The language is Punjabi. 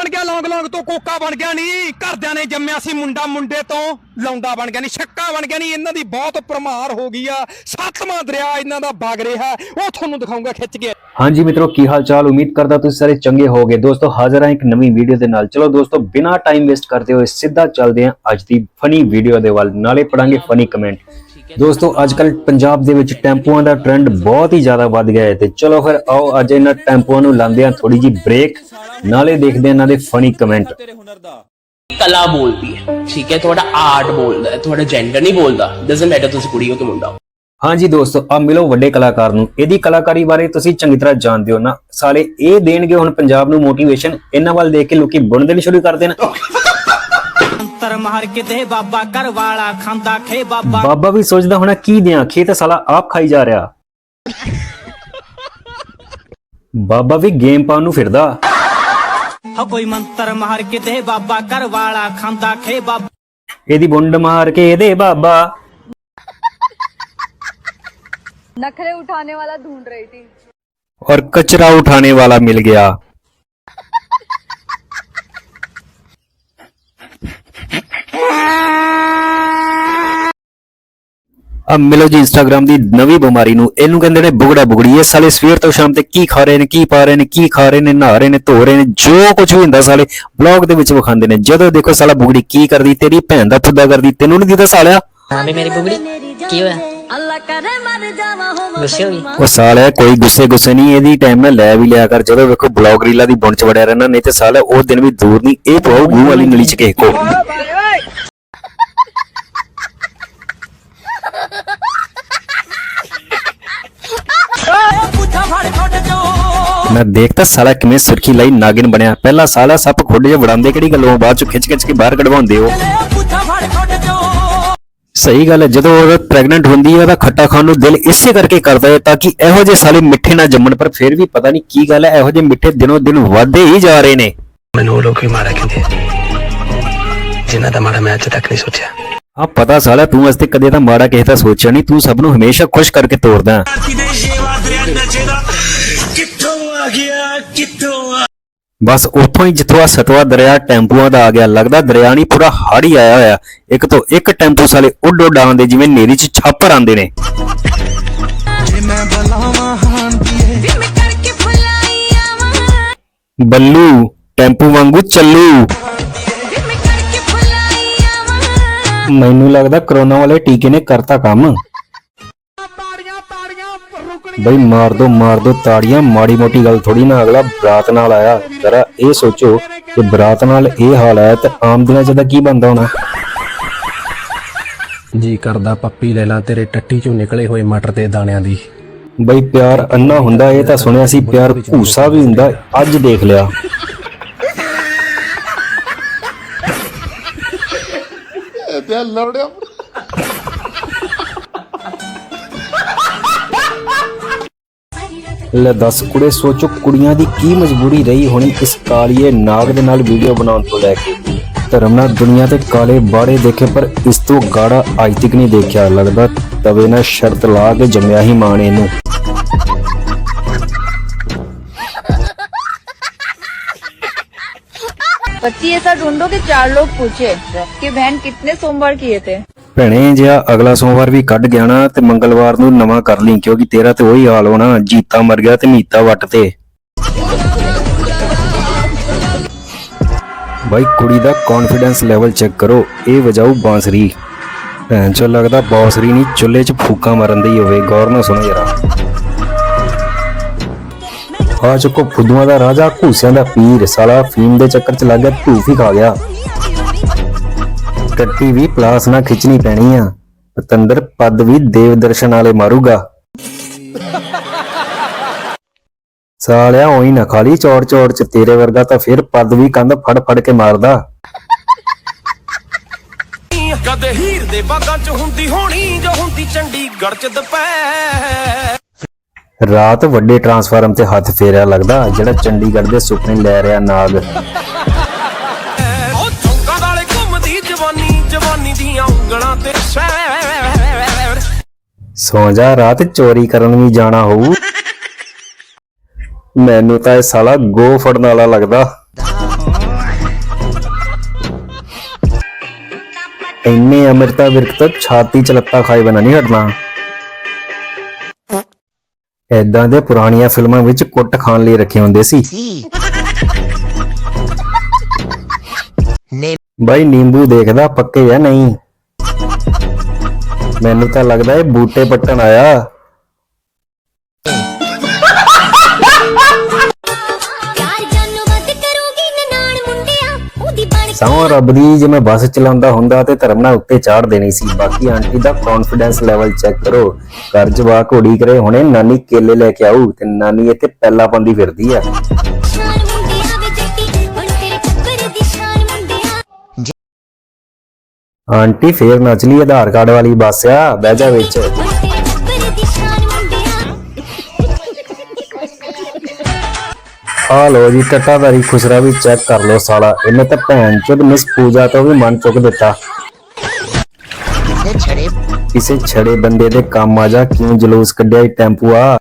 ਬਣ ਗਿਆ, ਲੌਂਗ ਲੌਂਗ ਤੋਂ ਕੋਕਾ ਬਣ ਗਿਆ ਨਹੀਂ ਘਰਦਿਆਂ ਨੇ ਜੰਮਿਆ ਸੀ ਮੁੰਡਾ, ਮੁੰਡੇ ਤੋਂ ਲੌਂਡਾ ਬਣ ਗਿਆ ਨਹੀਂ ਛੱਕਾ ਬਣ ਗਿਆ ਨਹੀਂ ਇਹਨਾਂ ਦੀ ਬਹੁਤ ਪਰਮਾਰ ਹੋ ਗਈ ਆ। ਸੱਤਵਾਂ ਦਰਿਆ ਇਹਨਾਂ ਦਾ ਵਗ ਰਿਹਾ ਉਹ ਤੁਹਾਨੂੰ ਦਿਖਾਉਂਗਾ ਖਿੱਚ ਕੇ। ਹਾਂਜੀ ਮਿੱਤਰੋ, ਕੀ ਹਾਲ ਚਾਲ ਉਮੀਦ ਕਰਦਾ ਤੁਸੀਂ ਸਾਰੇ ਚੰਗੇ ਹੋਗੇ ਦੋਸਤੋ, ਹਾਜ਼ਰ ਹਾਂ ਇੱਕ ਨਵੀਂ ਵੀਡੀਓ ਦੇ ਨਾਲ। ਚਲੋ ਦੋਸਤੋ, ਬਿਨਾਂ ਟਾਈਮ ਵੇਸਟ ਕਰਦੇ ਹੋਏ ਸਿੱਧਾ ਚੱਲਦੇ ਹਾਂ ਅੱਜ ਦੀ ਫਨੀ ਵੀਡੀਓ ਦੇ ਵੱਲ। ਨਾਲੇ ਪੜਾਂਗੇ ਫਨੀ ਕਮੈਂਟ ਦੋਸਤੋ ਅੱਜ ਕੱਲ ਪੰਜਾਬ ਦੇ ਵਿੱਚ ਟੈਂਪੂਆਂ ਦਾ ਟ੍ਰੈਂਡ ਬਹੁਤ ਹੀ ਜ਼ਿਆਦਾ ਵੱਧ ਗਿਆ ਹੈ ਤੇ ਚਲੋ ਫਿਰ ਆਓ ਅੱਜ ਇਹਨਾਂ ਟੈਂਪੂਆਂ ਨੂੰ ਲਾਉਂਦੇ ਹਾਂ ਥੋੜੀ ਜੀ ਬ੍ਰੇਕ ਨਾਲੇ ਦੇਖਦੇ ਹਾਂ ਇਹਨਾਂ ਦੇ ਫਨੀ ਕਮੈਂਟ ਕਲਾ ਬੋਲਦੀ ਹੈ ਠੀਕ ਹੈ ਤੁਹਾਡਾ ਆਰਟ ਬੋਲਦਾ ਹੈ ਤੁਹਾਡਾ ਜੈਂਡਰ ਨਹੀਂ ਬੋਲਦਾ ਡਸਨਟ ਮੈਟਰ ਤੁਸੀਂ ਕੁੜੀ ਹੋ ਕਿ ਮੁੰਡਾ ਹੋ। ਹਾਂਜੀ ਦੋਸਤੋ ਆ ਮਿਲੋ ਵੱਡੇ ਕਲਾਕਾਰ ਨੂੰ। ਇਹਦੀ ਕਲਾਕਾਰੀ ਬਾਰੇ ਤੁਸੀਂ ਚੰਗੀ ਤਰ੍ਹਾਂ ਜਾਣਦੇ ਹੋ ਨਾ। ਸਾਲੇ ਇਹ ਦੇਣਗੇ ਹੁਣ ਪੰਜਾਬ ਨੂੰ ਮੋਟੀਵੇਸ਼ਨ ਇਹਨਾਂ ਵੱਲ ਦੇਖ ਕੇ ਲੋਕੀ ਬੁਣਦੇ ਨਹੀਂ ਸ਼ੁਰੂ ਕਰ ਦੇਣ। ਅੰਤਰ ਮਾਰ ਕਿਤੇ ਬਾਬਾ ਘਰ ਵਾਲਾ ਖਾਂਦਾ ਖੇ ਬਾਬਾ ਬਾਬਾ ਵੀ ਸੋਚਦਾ ਹੋਣਾ ਕੀ ਦਿਆਂ ਖੇ ਤਾਂ ਸਾਲਾ ਆਪ ਖਾਈ ਜਾ ਰਿਹਾ ਬਾਬਾ ਵੀ ਗੇਮ ਪਾਉਣ ਨੂੰ ਫਿਰਦਾ ਹੋ ਕੋਈ ਮੰਤਰ ਮਾਰ ਕਿਤੇ ਬਾਬਾ ਘਰ ਵਾਲਾ ਖਾਂਦਾ ਖੇ ਬਾਬਾ ਇਹਦੀ ਬੁੰਡ ਮਾਰ ਕੇ ਇਹਦੇ ਬਾਬਾ नखरे उठाने वाला ढूंढ रही थी और कचरा उठाने वाला मिल गया ਆ ਮਿਲੋ ਜੀ ਇੰਸਟਾਗ੍ਰam ਦੀ ਨਵੀਂ ਬਿਮਾਰੀ ਨੂੰ। ਇਹਨੂੰ ਕਹਿੰਦੇ ਨੇ ਬੁਗੜਾ ਬੁਗੜੀ। ਇਹ ਸਾਲੇ ਸਵੇਰ ਤੋਂ ਸ਼ਾਮ ਤੱਕ ਕੀ ਖਾ ਰਹੇ ਨੇ ਕੀ ਪਾ ਰਹੇ ਨੇ ਕੀ ਖਾ ਰਹੇ ਨੇ ਨਹਾ ਰਹੇ ਨੇ ਧੋ ਰਹੇ ਨੇ ਜੋ ਕੁਝ ਵੀ ਹੁੰਦਾ ਸਾਲੇ ਬਲੌਗ ਦੇ ਵਿੱਚ ਵਿਖਾਉਂਦੇ ਨੇ। ਜਦੋਂ ਦੇਖੋ ਸਾਲਾ ਬੁਗੜੀ ਕੀ ਕਰਦੀ ਤੇਰੀ ਭੈਣ ਦਾ ਫੁੱਦਾ ਕਰਦੀ ਤੈਨੂੰ ਨਹੀਂ ਦਿੱਤਾ ਸਾਲਿਆ? ਹਾਂ ਵੀ ਮੇਰੀ ਬੁਗੜੀ ਕੀ ਹੋਇਆ? ਅੱਲਾ ਕਰੇ ਮਰ ਜਾਵਾਂ ਹੋ ਉਹ ਸਾਲਿਆ ਕੋਈ ਗੁੱਸੇ ਗੁੱਸੇ ਨਹੀਂ ਇਹਦੀ ਟਾਈਮ ਨਾਲ ਲੈ ਵੀ ਲਿਆ ਕਰ। ਜਦੋਂ ਵੇਖੋ ਬਲੌਗ ਰੀਲਾ ਦੀ ਬੁਣ ਚ ਵੜਿਆ ਰਹਿਣਾ ਨਹੀਂ ਤੇ ਸਾਲਿਆ ਉਹ ਦਿਨ ਵੀ ਦੂਰ ਨਹੀਂ ਇਹ ਪਾਉ ਨਲੀ ਚ ਕਿਸੇ ਮੈਂ ਦੇਖਤਾ ਸਾਲਾ ਕਿਵੇਂ ਸੁਰਖੀ ਲਈ ਨਾਗਿਨ ਬਣਿਆ। ਪਹਿਲਾਂ ਸਾਲਾ ਸੱਪ ਖੁੱਡ ਜੇ ਵੜਾਉਂਦੇ ਕਿਹੜੀ ਗੱਲੋਂ? ਬਾਅਦ ਚ ਖਿੱਚ ਖਿੱਚ ਕੇ ਬਾਹਰ ਕਢਵਾਉਂਦੇ ਹੋ। ਸਹੀ ਗੱਲ ਹੈ ਜਦੋਂ ਉਹ ਪ੍ਰੈਗਨੈਂਟ ਹੁੰਦੀ ਹੈ ਉਹਦਾ ਖੱਟਾ ਖਾਣ ਨੂੰ ਦਿਲ ਇਸੇ ਕਰਕੇ ਕਰਦਾ ਹੈ ਤਾਂ ਕਿ ਇਹੋ ਜਿਹੇ ਸਾਲੇ ਮਿੱਠੇ ਨਾ ਜੰਮਣ ਪਰ ਫਿਰ ਵੀ ਪਤਾ ਨਹੀਂ ਕੀ ਗੱਲ ਹੈ ਇਹੋ ਜਿਹੇ ਮਿੱਠੇ ਦਿਨੋਂ ਦਿਨ ਵਧਦੇ ਹੀ ਜਾ ਰਹੇ ਨੇ। ਮੈਨੂੰ ਉਹ ਲੋਕ ਮਾਰਾ ਕਹਿੰਦੇ ਜਿਨ੍ਹਾਂ ਦਾ ਮਾੜਾ ਮੈਂ ਅੱਜ ਤੱਕ ਨਹੀਂ ਸੋਚਿਆ। ਆ ਪਤਾ ਸਾਲਾ ਤੂੰ ਅਸਤੇ ਕਦੇ ਤਾਂ ਮਾੜਾ ਕਿਸੇ ਦਾ ਸੋਚਿਆ ਨਹੀਂ ਤੂੰ ਸਭ ਨੂੰ ਹਮੇਸ਼ਾ ਖੁਸ਼ ਕਰਕੇ ਤੋਰਦਾ। ਆ ਗਿਆ ਕਿੱਥੋਂ ਆ? ਬਸ ਉੱਥੋਂ ਹੀ ਜਿੱਥੋਂ ਆ ਸਤਵਾ ਦਰਿਆ ਟੈਂਪੂਆਂ ਦਾ ਆ ਗਿਆ। ਲੱਗਦਾ ਦਰਿਆ ਨਹੀਂ ਪੂਰਾ ਹੜ ਹੀ ਆਇਆ ਹੋਇਆ। ਇੱਕ ਤੋਂ ਇੱਕ ਟੈਂਪੂ ਸਾਲੇ ਉੱਡ ਉੱਡ ਆਉਂਦੇ ਜਿਵੇਂ ਨੇਰੀ 'ਚ ਛਾਪਰ ਆਉਂਦੇ ਨੇ। ਬੱਲੂ ਟੈਂਪੂ ਵਾਂਗੂ ਚੱਲੂ। ਮੈਨੂੰ ਲੱਗਦਾ ਕਰੋਨਾ ਵਾਲੇ ਟੀਕੇ ਨੇ ਕਰਤਾ ਕੰਮ। ਬਈ ਮਾਰ ਦੋ ਮਾਰ ਦੋ ਤਾੜੀਆਂ ਮਾੜੀ ਮੋਟੀ ਗੱਲ ਥੋੜੀ ਨਾ ਅਗਲਾ ਬਰਾਤ ਨਾਲ ਆਇਆ। ਜਰਾ ਇਹ ਸੋਚੋ ਕਿ ਬਰਾਤ ਨਾਲ ਇਹ ਹਾਲ ਹੈ ਤੇ ਆਮ ਦਿਨਾਂ 'ਚ ਤਾਂ ਕੀ ਬੰਦਾ ਹੋਣਾ? ਜੀ ਕਰਦਾ ਪੱਪੀ ਲੈ ਲਾਂ ਤੇਰੇ ਟੱਟੀ ਚੋਂ ਨਿਕਲੇ ਹੋਏ ਮਟਰ ਤੇ ਦਾਣਿਆਂ ਦੀ। ਬਈ ਪਿਆਰ ਅੰਨਾ ਹੁੰਦਾ ਇਹ ਤਾਂ ਸੁਣਿਆ ਸੀ ਪਿਆਰ ਭੂਸਾ ਵੀ ਹੁੰਦਾ ਅੱਜ ਦੇਖ ਲਿਆ। ਲੈ ਦੱਸ ਕੁੜੇ ਸੋਚੋ ਕੁੜੀਆਂ ਦੀ ਕੀ ਮਜਬੂਰੀ ਰਹੀ ਹੋਣੀ ਇਸ ਕਾਲੀਏ ਨਾਗ ਦੇ ਨਾਲ ਵੀਡੀਓ ਬਣਾਉਣ ਤੋਂ ਲੈ ਕੇ ਧਰਮ ਨਾਲ ਦੁਨੀਆ ਤੇ ਕਾਲੇ ਬਾੜੇ ਦੇਖੇ ਪਰ ਇਸ ਤੋਂ ਗਾੜਾ ਅੱਜ ਤੱਕ ਨਹੀਂ ਦੇਖਿਆ ਲੱਗਦਾ ਤਵੇ ਨਾਲ ਸ਼ਰਤ ਲਾ ਕੇ ਜੰਮਿਆ ਹੀ ਮਾਣ ਇਹਨੂੰ पति ऐसा ढूंढो कि चार लोग पूछे कि बहन कितने सोमवार किए थे ਭੈਣੇ ਜਿਆ ਅਗਲਾ ਸੋਮਵਾਰ ਵੀ ਕੱਢ ਗਿਆ ਨਾ, ਤੇ ਮੰਗਲਵਾਰ ਨੂੰ ਨਵਾਂ ਕਰ ਲਈ, ਕਿਉਂਕਿ ਤੇਰਾ ਤੇ ਉਹੀ ਹਾਲ ਹੋਣਾ, ਜੀਤਾ ਮਰ ਗਿਆ ਤੇ ਮੀਤਾ ਵੱਟ ਤੇ। ਬਾਈ, ਕੁੜੀ ਦਾ ਕੌਨਫੀਡੈਂਸ ਲੈਵਲ ਚੈੱਕ ਕਰੋ, ਇਹ ਵਜਾਊ ਬਾਂਸਰੀ। ਭੈਣ ਚੋ, ਲੱਗਦਾ ਬਾਂਸਰੀ ਨਹੀਂ, ਚੁੱਲ੍ਹੇ 'ਚ ਫੂਕਾਂ ਮਾਰਨ ਦੀ ਹੋਵੇ, ਗੌਰ ਨਾਲ ਸੁਣੋ ਜਰਾ। ਆ ਚੁੱਕੋ, ਫੁੱਦੂਆਂ ਦਾ ਰਾਜਾ, ਘੂਸਿਆਂ ਦਾ ਪੀਰ, ਸਾਲਾ, ਫੀਮ ਦੇ ਚੱਕਰ 'ਚ ਲੱਗ ਗਿਆ, ਧੂਫ ਹੀ ਖਾ ਗਿਆ। ਕੱਟੀ ਵੀ ਪਲਾਸ ਨਾਲ ਖਿੱਚਣੀ ਪੈਣੀ ਆ। ਪਤੰਦਰ ਪੱਦ ਵੀ ਦੇਵ ਦਰਸ਼ਨ ਵਾਲੇ ਮਾਰੂਗਾ। ਸਾਲਿਆ ਉਹੀ ਨਾ ਖਾਲੀ ਚੌੜ ਚੌੜ ਚ ਤੇਰੇ ਵਰਗਾ ਤਾਂ ਫਿਰ ਪੱਦ ਵੀ ਕੰਧ ਫੜ ਫੜ ਕੇ ਮਾਰਦਾ। ਕਦੇ ਹੀਰ ਦੇ ਬਾਗਾਂ ਚ ਹੁੰਦੀ ਹੋਣੀ ਜੋ ਹੁੰਦੀ ਚੰਡੀਗੜ੍ਹ ਚ ਦੁਪਹਿਰ। ਰਾਤ ਵੱਡੇ ਟਰਾਂਸਫਾਰਮ ਤੇ ਹੱਥ ਫੇਰਿਆ ਲੱਗਦਾ ਜਿਹੜਾ ਚੰਡੀਗੜ੍ਹ ਦੇ ਸੁਪਨੇ ਲੈ ਰਿਹਾ ਨਾਗ। ਪਾਣੀ ਦੀਆਂ ਜਾ, ਰਾਤ ਚੋਰੀ ਕਰਨ ਵੀ ਜਾਣਾ ਹੋਊ। ਮੈਨੂੰ ਤਾਂ ਇਹ ਸਾਲਾ ਗੋ ਫੜਨ ਵਾਲਾ ਲੱਗਦਾ। ਇੰਨੇ ਅਮਰਤਾ ਵਿਰਕ ਤਾਂ ਛਾਤੀ ਚ ਲੱਤਾਂ ਖਾਈ ਬਣਾ ਨਹੀਂ ਹਟਣਾ। ਐਦਾਂ ਦੇ ਪੁਰਾਣੀਆਂ ਫਿਲਮਾਂ ਵਿੱਚ ਕੁੱਟ ਖਾਣ ਲਈ ਰੱਖੇ ਹੁੰਦੇ ਸੀ। ਬਾਈ ਨਿੰਬੂ ਦੇਖਦਾ ਪੱਕੇ ਜਾਂ ਨਹੀਂ? ਮੈਨੂੰ ਤਾਂ ਲੱਗਦਾ ਇਹ ਬੂਟੇ ਪੱਟਣ ਆਇਆ। ਯਾਰ ਜਾਨੋਂ ਵੱਧ ਕਰੂਗੀ ਨਨਾਣ ਮੁੰਡਿਆ ਉਹਦੀ ਬਣ ਸੌਂ ਰੱਬ ਦੀ ਜੇ ਮੈਂ ਬੱਸ ਚਲਾਉਂਦਾ ਹੁੰਦਾ ਤੇ ਧਰਮ ਨਾਲ ਉੱਤੇ ਚਾੜ ਦੇਣੀ ਸੀ। ਬਾਕੀ ਆਂਟੀ ਦਾ ਕੌਨਫੀਡੈਂਸ ਲੈਵਲ ਚੈੱਕ ਕਰੋ। ਘਰ ਜਵਾ ਘੋੜੀ ਕਰੇ ਹੁਣੇ ਨਾਨੀ ਕੇਲੇ ਲੈ ਕੇ ਆਊ ਤੇ ਨਾਨੀ ਇੱਥੇ ਪਹਿਲਾ ਪੰਦੀ ਫਿਰਦੀ ਆ। ਆਂਟੀ ਫੇਰ ਨੱਚ ਲਈ ਆਧਾਰ ਕਾਰਡ ਵਾਲੀ ਬੱਸ ਆ ਬਹਿ ਜਾ ਵਿੱਚ। ਆ ਲੋ ਜੀ ਟੱਟਾਦਾਰੀ ਖੁਸਰਾ ਵੀ ਚੈੱਕ ਕਰ ਲੋ ਸਾਲਾ। ਇਹਨੇ ਤਾਂ ਭੈਣ ਚੋਦ ਮਿਸ ਪੂਜਾ ਤੋਂ ਵੀ ਮਨ ਚੁੱਕ ਦਿੱਤਾ। ਕਿਸੇ ਛੜੇ ਬੰਦੇ ਦੇ ਕੰਮ ਆ ਜਾ ਕਿਉਂ ਜਲੂਸ ਕੱਢਿਆ ਟੈਂਪੂ ਆ